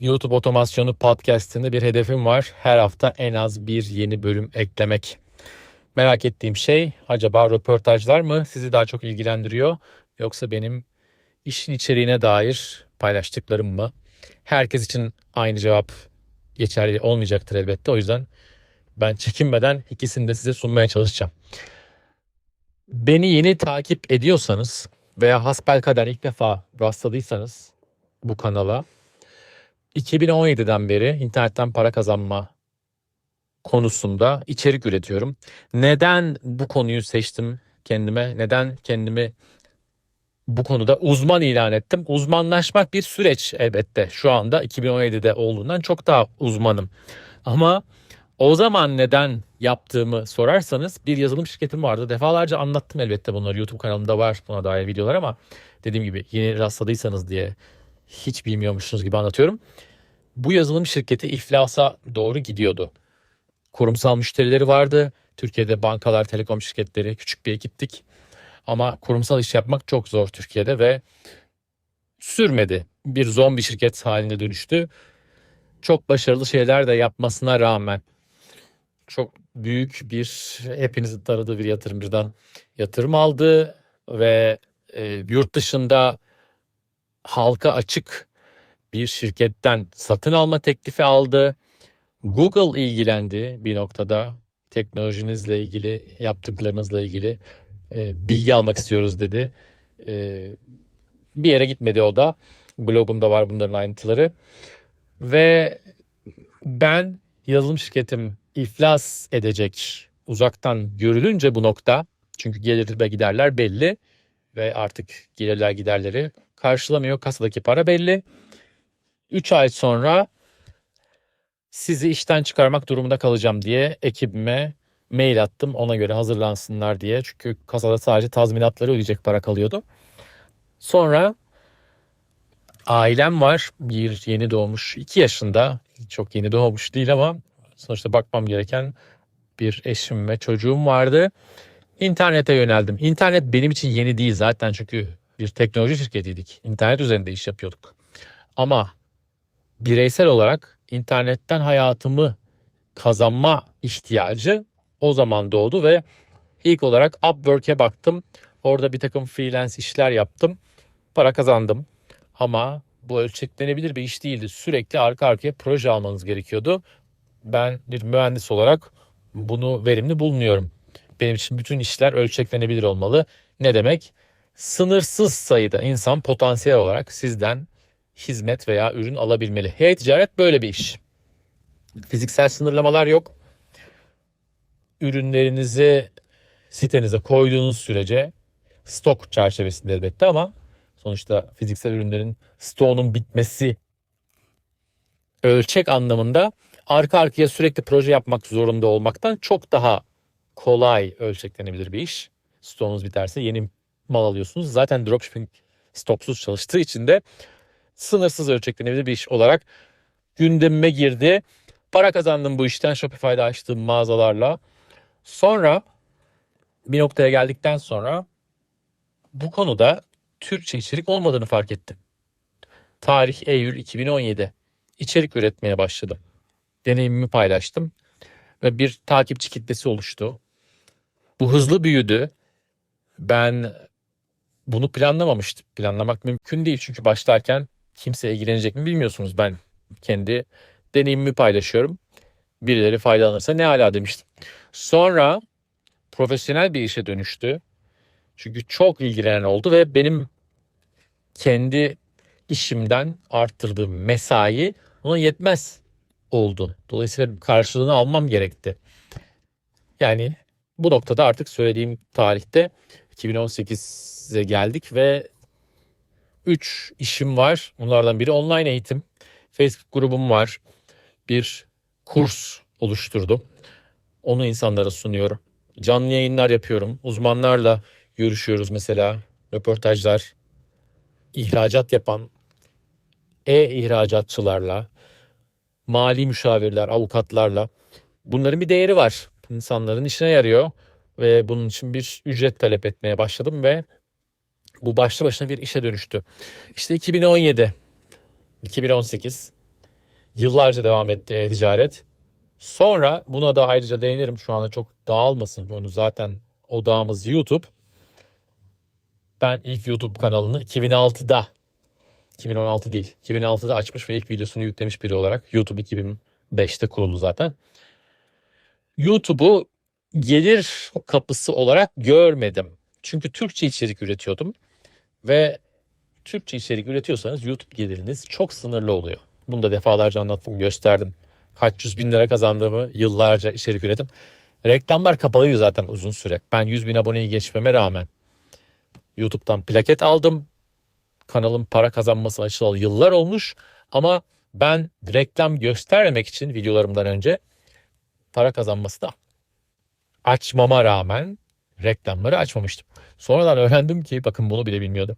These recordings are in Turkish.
YouTube Otomasyonu podcastinde bir hedefim var. Her hafta en az bir yeni bölüm eklemek. Merak ettiğim şey acaba röportajlar mı sizi daha çok ilgilendiriyor yoksa benim işin içeriğine dair paylaştıklarım mı? Herkes için aynı cevap geçerli olmayacaktır elbette. O yüzden ben çekinmeden ikisini de size sunmaya çalışacağım. Beni yeni takip ediyorsanız veya hasbelkader ilk defa rastladıysanız bu kanala 2017'den beri internetten para kazanma konusunda içerik üretiyorum. Neden bu konuyu seçtim kendime? Neden kendimi bu konuda uzman ilan ettim? Uzmanlaşmak bir süreç elbette. Şu anda 2017'de olduğundan çok daha uzmanım. Ama o zaman neden yaptığımı sorarsanız bir yazılım şirketim vardı. Defalarca anlattım elbette bunları. YouTube kanalımda var buna dair videolar ama dediğim gibi yeni rastladıysanız diye hiç bilmiyormuşsunuz gibi anlatıyorum. Bu yazılım şirketi iflasa doğru gidiyordu. Kurumsal müşterileri vardı. Türkiye'de bankalar, telekom şirketleri küçük bir ekiptik. Ama kurumsal iş yapmak çok zor Türkiye'de ve sürmedi. Bir zombi şirket haline dönüştü. Çok başarılı şeyler de yapmasına rağmen çok büyük bir hepinizin tanıdığı bir yatırım birden yatırım aldı ve e, yurt dışında halka açık bir şirketten satın alma teklifi aldı. Google ilgilendi bir noktada teknolojinizle ilgili yaptıklarınızla ilgili e, bilgi almak istiyoruz dedi. E, bir yere gitmedi o da. Blogumda var bunların ayrıntıları. Ve ben yazılım şirketim iflas edecek uzaktan görülünce bu nokta çünkü gelir ve giderler belli ve artık gelirler giderleri karşılamıyor. Kasadaki para belli. 3 ay sonra sizi işten çıkarmak durumunda kalacağım diye ekibime mail attım. Ona göre hazırlansınlar diye. Çünkü kasada sadece tazminatları ödeyecek para kalıyordu. Sonra ailem var. Bir yeni doğmuş 2 yaşında. Çok yeni doğmuş değil ama sonuçta bakmam gereken bir eşim ve çocuğum vardı. İnternete yöneldim. İnternet benim için yeni değil zaten çünkü bir teknoloji şirketiydik. İnternet üzerinde iş yapıyorduk. Ama bireysel olarak internetten hayatımı kazanma ihtiyacı o zaman doğdu ve ilk olarak Upwork'e baktım. Orada bir takım freelance işler yaptım. Para kazandım. Ama bu ölçeklenebilir bir iş değildi. Sürekli arka arkaya proje almanız gerekiyordu. Ben bir mühendis olarak bunu verimli bulmuyorum. Benim için bütün işler ölçeklenebilir olmalı. Ne demek? Sınırsız sayıda insan potansiyel olarak sizden hizmet veya ürün alabilmeli. Hey ticaret böyle bir iş. Fiziksel sınırlamalar yok. Ürünlerinizi sitenize koyduğunuz sürece stok çerçevesinde elbette ama sonuçta fiziksel ürünlerin stoğunun bitmesi ölçek anlamında arka arkaya sürekli proje yapmak zorunda olmaktan çok daha kolay ölçeklenebilir bir iş. Stoğunuz biterse yeni mal alıyorsunuz. Zaten dropshipping stoksuz çalıştığı için de sınırsız ölçeklenebilir bir iş olarak gündemime girdi. Para kazandım bu işten Shopify'da açtığım mağazalarla. Sonra bir noktaya geldikten sonra bu konuda Türkçe içerik olmadığını fark ettim. Tarih Eylül 2017. İçerik üretmeye başladım. Deneyimimi paylaştım ve bir takipçi kitlesi oluştu. Bu hızlı büyüdü. Ben bunu planlamamıştım. Planlamak mümkün değil çünkü başlarken kimse ilgilenecek mi bilmiyorsunuz. Ben kendi deneyimimi paylaşıyorum. Birileri faydalanırsa ne ala demiştim. Sonra profesyonel bir işe dönüştü. Çünkü çok ilgilenen oldu ve benim kendi işimden arttırdığım mesai ona yetmez oldu. Dolayısıyla karşılığını almam gerekti. Yani bu noktada artık söylediğim tarihte 2018'e geldik ve 3 işim var. Bunlardan biri online eğitim. Facebook grubum var. Bir kurs oluşturdum. Onu insanlara sunuyorum. Canlı yayınlar yapıyorum. Uzmanlarla görüşüyoruz mesela. Röportajlar. ihracat yapan e-ihracatçılarla, mali müşavirler, avukatlarla. Bunların bir değeri var. İnsanların işine yarıyor ve bunun için bir ücret talep etmeye başladım ve bu başlı başına bir işe dönüştü. İşte 2017, 2018 Yıllarca devam etti e-ticaret. Sonra buna da ayrıca değinirim. Şu anda çok dağılmasın. Onu zaten odağımız YouTube. Ben ilk YouTube kanalını 2006'da 2016 değil 2006'da açmış ve ilk videosunu yüklemiş biri olarak YouTube 2005'te kuruldu zaten. YouTube'u gelir kapısı olarak görmedim. Çünkü Türkçe içerik üretiyordum ve Türkçe içerik üretiyorsanız YouTube geliriniz çok sınırlı oluyor. Bunu da defalarca anlattım, gösterdim. Kaç yüz bin lira kazandığımı yıllarca içerik üretim. Reklamlar kapalıydı zaten uzun süre. Ben 100 bin aboneyi geçmeme rağmen YouTube'dan plaket aldım. Kanalın para kazanması açılalı yıllar olmuş. Ama ben reklam göstermemek için videolarımdan önce para kazanması da açmama rağmen reklamları açmamıştım. Sonradan öğrendim ki bakın bunu bile bilmiyordum.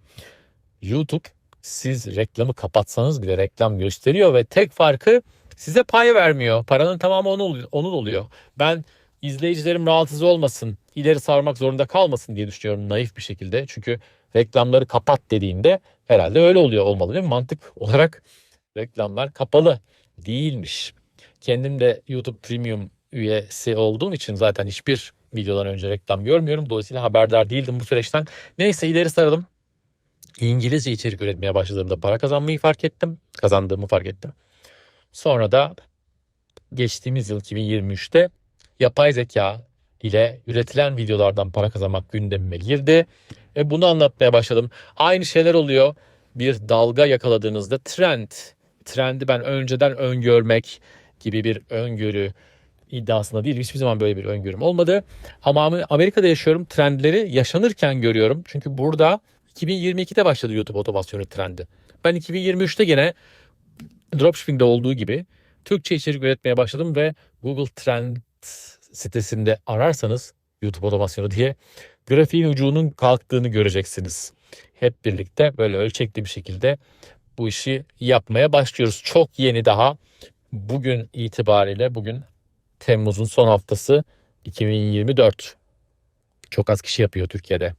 YouTube siz reklamı kapatsanız bile reklam gösteriyor ve tek farkı size pay vermiyor. Paranın tamamı onun, oluyor. Ben izleyicilerim rahatsız olmasın, ileri sarmak zorunda kalmasın diye düşünüyorum naif bir şekilde. Çünkü reklamları kapat dediğinde herhalde öyle oluyor olmalı değil mi? Mantık olarak reklamlar kapalı değilmiş. Kendim de YouTube Premium üyesi olduğum için zaten hiçbir videodan önce reklam görmüyorum. Dolayısıyla haberdar değildim bu süreçten. Neyse ileri saralım. İngilizce içerik üretmeye başladığımda para kazanmayı fark ettim. Kazandığımı fark ettim. Sonra da geçtiğimiz yıl 2023'te yapay zeka ile üretilen videolardan para kazanmak gündemime girdi. E bunu anlatmaya başladım. Aynı şeyler oluyor. Bir dalga yakaladığınızda trend, trendi ben önceden öngörmek gibi bir öngörü iddiasında değil. Hiçbir zaman böyle bir öngörüm olmadı. Ama Amerika'da yaşıyorum. Trendleri yaşanırken görüyorum. Çünkü burada 2022'de başladı YouTube otomasyonu trendi. Ben 2023'te gene dropshipping'de olduğu gibi Türkçe içerik üretmeye başladım ve Google Trend sitesinde ararsanız YouTube otomasyonu diye grafiğin ucunun kalktığını göreceksiniz. Hep birlikte böyle ölçekli bir şekilde bu işi yapmaya başlıyoruz. Çok yeni daha bugün itibariyle bugün Temmuz'un son haftası 2024. Çok az kişi yapıyor Türkiye'de.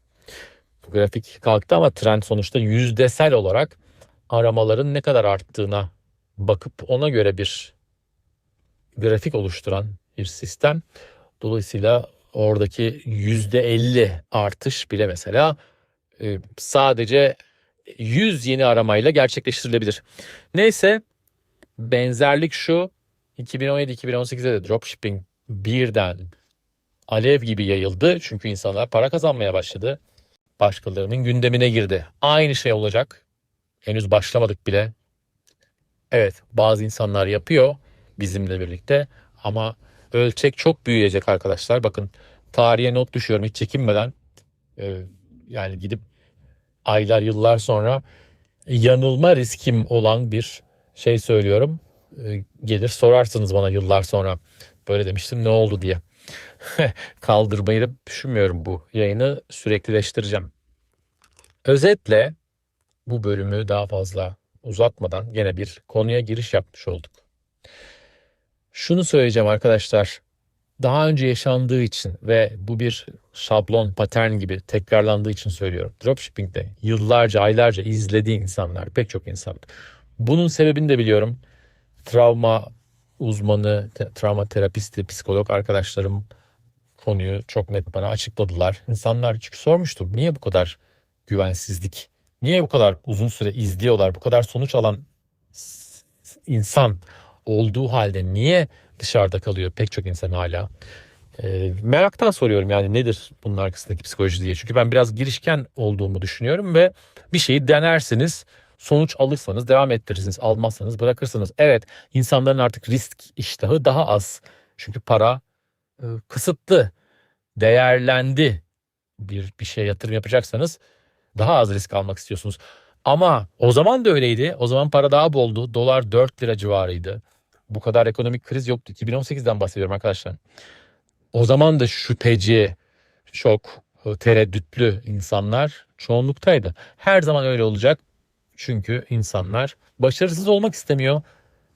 Bu grafik kalktı ama trend sonuçta yüzdesel olarak aramaların ne kadar arttığına bakıp ona göre bir grafik oluşturan bir sistem. Dolayısıyla oradaki yüzde 50 artış bile mesela e, sadece 100 yeni aramayla gerçekleştirilebilir. Neyse benzerlik şu 2017-2018'de de dropshipping birden alev gibi yayıldı. Çünkü insanlar para kazanmaya başladı. Başkalarının gündemine girdi. Aynı şey olacak. Henüz başlamadık bile. Evet bazı insanlar yapıyor bizimle birlikte ama ölçek çok büyüyecek arkadaşlar. Bakın tarihe not düşüyorum hiç çekinmeden. Ee, yani gidip aylar yıllar sonra yanılma riskim olan bir şey söylüyorum. Ee, gelir sorarsınız bana yıllar sonra böyle demiştim ne oldu diye. Kaldırmayı da düşünmüyorum bu yayını süreklileştireceğim. Özetle bu bölümü daha fazla uzatmadan gene bir konuya giriş yapmış olduk. Şunu söyleyeceğim arkadaşlar. Daha önce yaşandığı için ve bu bir şablon, patern gibi tekrarlandığı için söylüyorum. Dropshipping'de yıllarca, aylarca izlediği insanlar, pek çok insan. Bunun sebebini de biliyorum. Travma uzmanı, travma terapisti, psikolog arkadaşlarım konuyu çok net bana açıkladılar. İnsanlar çünkü sormuştum niye bu kadar güvensizlik, niye bu kadar uzun süre izliyorlar, bu kadar sonuç alan insan olduğu halde niye dışarıda kalıyor pek çok insan hala? E, meraktan soruyorum yani nedir bunun arkasındaki psikoloji diye. Çünkü ben biraz girişken olduğumu düşünüyorum ve bir şeyi denersiniz sonuç alırsanız devam ettirirsiniz. Almazsanız bırakırsınız. Evet insanların artık risk iştahı daha az. Çünkü para e, kısıtlı, değerlendi. Bir, bir şey yatırım yapacaksanız daha az risk almak istiyorsunuz. Ama o zaman da öyleydi. O zaman para daha boldu. Dolar 4 lira civarıydı. Bu kadar ekonomik kriz yoktu. 2018'den bahsediyorum arkadaşlar. O zaman da şüpheci, çok e, tereddütlü insanlar çoğunluktaydı. Her zaman öyle olacak. Çünkü insanlar başarısız olmak istemiyor.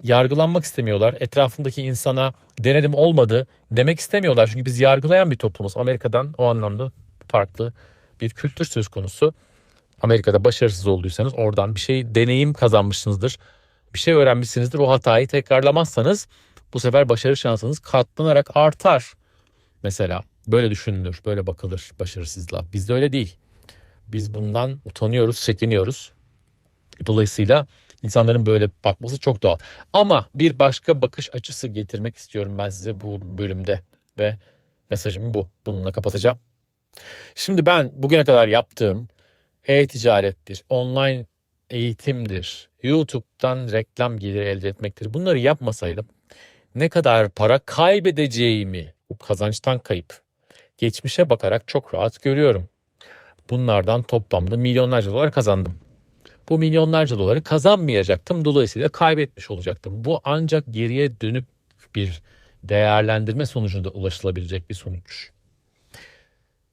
Yargılanmak istemiyorlar. Etrafındaki insana denedim olmadı demek istemiyorlar. Çünkü biz yargılayan bir toplumuz. Amerika'dan o anlamda farklı bir kültür söz konusu. Amerika'da başarısız olduysanız oradan bir şey deneyim kazanmışsınızdır. bir şey öğrenmişsinizdir. O hatayı tekrarlamazsanız bu sefer başarı şansınız katlanarak artar. Mesela böyle düşünülür, böyle bakılır başarısızlığa. Bizde öyle değil. Biz bundan utanıyoruz, çekiniyoruz. Dolayısıyla insanların böyle bakması çok doğal. Ama bir başka bakış açısı getirmek istiyorum ben size bu bölümde ve mesajım bu. Bununla kapatacağım. Şimdi ben bugüne kadar yaptığım e-ticarettir, online eğitimdir, YouTube'dan reklam geliri elde etmektir. Bunları yapmasaydım ne kadar para kaybedeceğimi, bu kazançtan kayıp, geçmişe bakarak çok rahat görüyorum. Bunlardan toplamda milyonlarca dolar kazandım. Bu milyonlarca doları kazanmayacaktım. Dolayısıyla kaybetmiş olacaktım. Bu ancak geriye dönüp bir değerlendirme sonucunda ulaşılabilecek bir sonuç.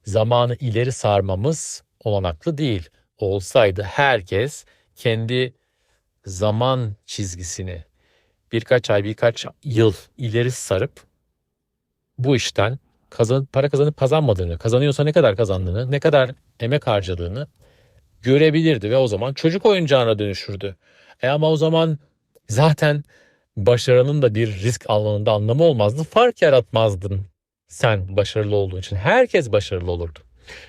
Zamanı ileri sarmamız olanaklı değil. Olsaydı herkes kendi zaman çizgisini birkaç ay, birkaç yıl ileri sarıp bu işten kazan, para kazanıp kazanmadığını, kazanıyorsa ne kadar kazandığını, ne kadar emek harcadığını görebilirdi ve o zaman çocuk oyuncağına dönüşürdü. E ama o zaman zaten başarının da bir risk alanında anlamı olmazdı. Fark yaratmazdın sen başarılı olduğun için. Herkes başarılı olurdu.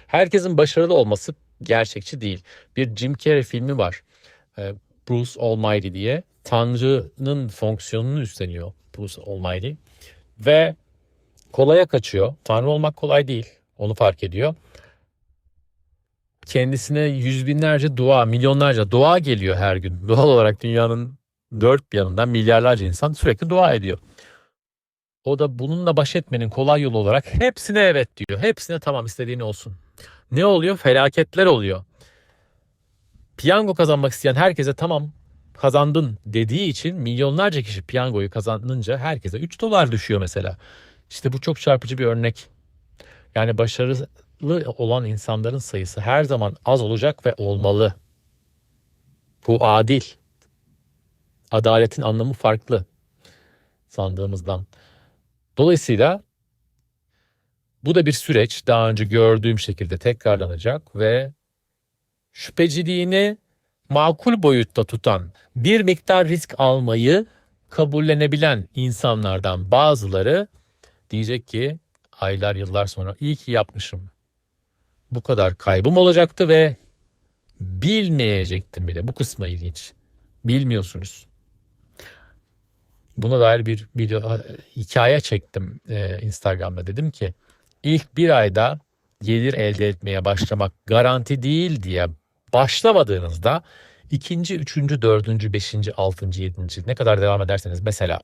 Herkesin başarılı olması gerçekçi değil. Bir Jim Carrey filmi var. E, Bruce Almighty diye. Tanrı'nın fonksiyonunu üstleniyor Bruce Almighty. Ve kolaya kaçıyor. Tanrı olmak kolay değil. Onu fark ediyor. Kendisine yüz binlerce dua, milyonlarca dua geliyor her gün. Doğal olarak dünyanın dört bir yanından milyarlarca insan sürekli dua ediyor. O da bununla baş etmenin kolay yolu olarak hepsine evet diyor. Hepsine tamam istediğin olsun. Ne oluyor? Felaketler oluyor. Piyango kazanmak isteyen herkese tamam kazandın dediği için milyonlarca kişi piyangoyu kazanınca herkese 3 dolar düşüyor mesela. İşte bu çok çarpıcı bir örnek. Yani başarılı olan insanların sayısı her zaman az olacak ve olmalı. Bu adil. Adaletin anlamı farklı sandığımızdan. Dolayısıyla bu da bir süreç daha önce gördüğüm şekilde tekrarlanacak ve şüpheciliğini makul boyutta tutan bir miktar risk almayı kabullenebilen insanlardan bazıları diyecek ki aylar yıllar sonra iyi ki yapmışım. Bu kadar kaybım olacaktı ve bilmeyecektim bile. Bu kısmı ilginç. Bilmiyorsunuz. Buna dair bir video hikaye çektim e, Instagram'da. Dedim ki ilk bir ayda gelir elde etmeye başlamak garanti değil diye başlamadığınızda ikinci, üçüncü, dördüncü, beşinci, altıncı, yedinci ne kadar devam ederseniz mesela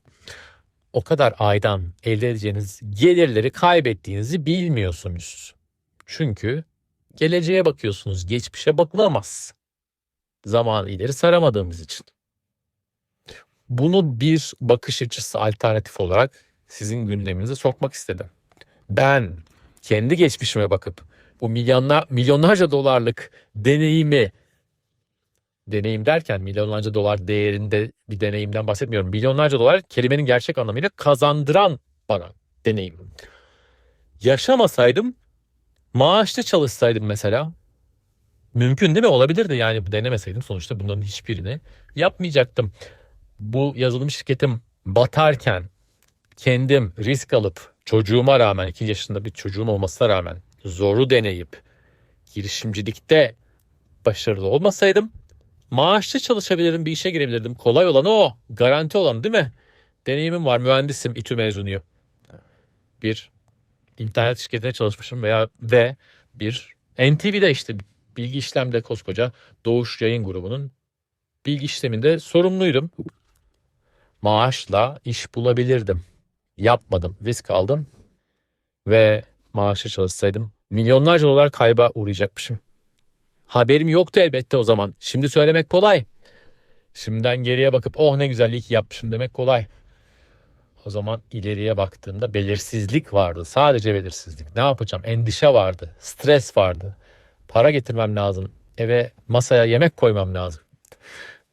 o kadar aydan elde edeceğiniz gelirleri kaybettiğinizi bilmiyorsunuz. Çünkü geleceğe bakıyorsunuz. Geçmişe bakılamaz. Zamanı ileri saramadığımız için. Bunu bir bakış açısı alternatif olarak sizin gündeminize sokmak istedim. Ben kendi geçmişime bakıp bu milyonlar, milyonlarca dolarlık deneyimi deneyim derken milyonlarca dolar değerinde bir deneyimden bahsetmiyorum. Milyonlarca dolar kelimenin gerçek anlamıyla kazandıran bana deneyim. Yaşamasaydım maaşlı çalışsaydım mesela mümkün değil mi? Olabilirdi yani denemeseydim sonuçta bunların hiçbirini yapmayacaktım. Bu yazılım şirketim batarken kendim risk alıp çocuğuma rağmen 2 yaşında bir çocuğum olmasına rağmen zoru deneyip girişimcilikte başarılı olmasaydım maaşlı çalışabilirdim, bir işe girebilirdim. Kolay olanı o. Garanti olan değil mi? Deneyimim var. Mühendisim. İTÜ mezunuyum. Bir internet şirketine çalışmışım veya ve bir NTV'de işte bilgi işlemde koskoca Doğuş Yayın Grubu'nun bilgi işleminde sorumluydum. Maaşla iş bulabilirdim. Yapmadım. Risk aldım. Ve maaşlı çalışsaydım milyonlarca dolar kayba uğrayacakmışım. Haberim yoktu elbette o zaman. Şimdi söylemek kolay. Şimdiden geriye bakıp oh ne güzel iyi ki yapmışım demek kolay. O zaman ileriye baktığımda belirsizlik vardı. Sadece belirsizlik. Ne yapacağım? Endişe vardı. Stres vardı. Para getirmem lazım. Eve masaya yemek koymam lazım.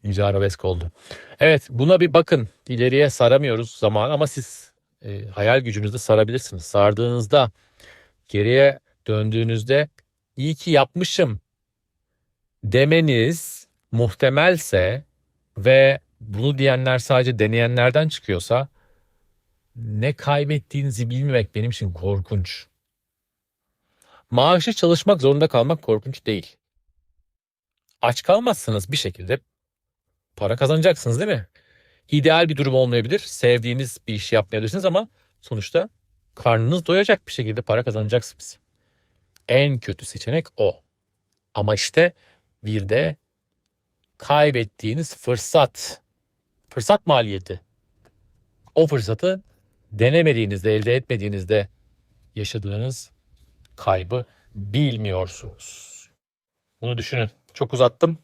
İyice arabesk oldu. Evet buna bir bakın. İleriye saramıyoruz zaman ama siz e, hayal gücünüzde sarabilirsiniz. Sardığınızda geriye döndüğünüzde iyi ki yapmışım demeniz muhtemelse ve bunu diyenler sadece deneyenlerden çıkıyorsa ne kaybettiğinizi bilmemek benim için korkunç. Maaşlı çalışmak zorunda kalmak korkunç değil. Aç kalmazsanız bir şekilde para kazanacaksınız değil mi? İdeal bir durum olmayabilir. Sevdiğiniz bir işi yapmayabilirsiniz ama sonuçta karnınız doyacak bir şekilde para kazanacaksınız. En kötü seçenek o. Ama işte bir de kaybettiğiniz fırsat. Fırsat maliyeti. O fırsatı denemediğinizde, elde etmediğinizde yaşadığınız kaybı bilmiyorsunuz. Bunu düşünün. Çok uzattım.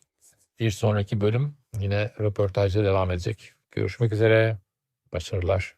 Bir sonraki bölüm yine röportajla devam edecek. Görüşmek üzere. Başarılar.